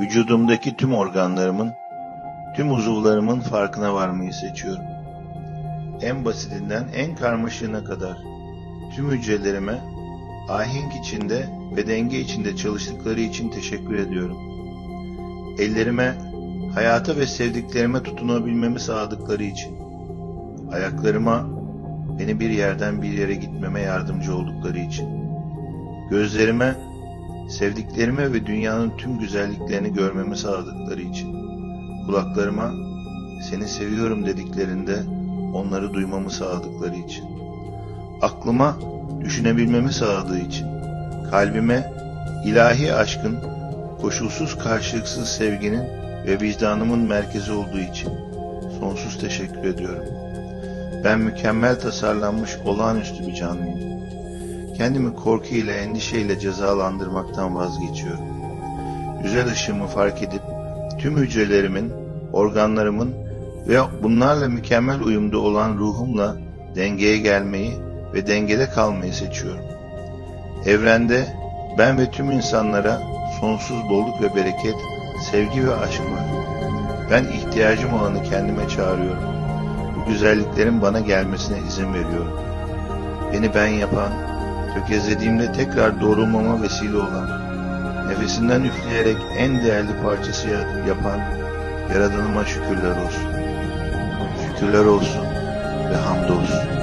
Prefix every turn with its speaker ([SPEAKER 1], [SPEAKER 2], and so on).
[SPEAKER 1] Vücudumdaki tüm organlarımın, tüm uzuvlarımın farkına varmayı seçiyorum. En basitinden en karmaşığına kadar tüm hücrelerime ahenk içinde ve denge içinde çalıştıkları için teşekkür ediyorum. Ellerime hayata ve sevdiklerime tutunabilmemi sağladıkları için, ayaklarıma beni bir yerden bir yere gitmeme yardımcı oldukları için, gözlerime sevdiklerime ve dünyanın tüm güzelliklerini görmemi sağladıkları için, kulaklarıma seni seviyorum dediklerinde onları duymamı sağladıkları için, aklıma düşünebilmemi sağladığı için, kalbime ilahi aşkın, koşulsuz karşılıksız sevginin ve vicdanımın merkezi olduğu için sonsuz teşekkür ediyorum. Ben mükemmel tasarlanmış olağanüstü bir canlıyım. Kendimi korkuyla, endişeyle cezalandırmaktan vazgeçiyorum. Güzel ışığımı fark edip tüm hücrelerimin, organlarımın ve bunlarla mükemmel uyumda olan ruhumla dengeye gelmeyi ve dengede kalmayı seçiyorum. Evrende ben ve tüm insanlara sonsuz bolluk ve bereket, sevgi ve aşk var. Ben ihtiyacım olanı kendime çağırıyorum. Bu güzelliklerin bana gelmesine izin veriyorum. Beni ben yapan, tökezlediğimde tekrar doğrulmama vesile olan, nefesinden üfleyerek en değerli parçası yapan Yaradanıma şükürler olsun. Şükürler olsun ve hamdolsun.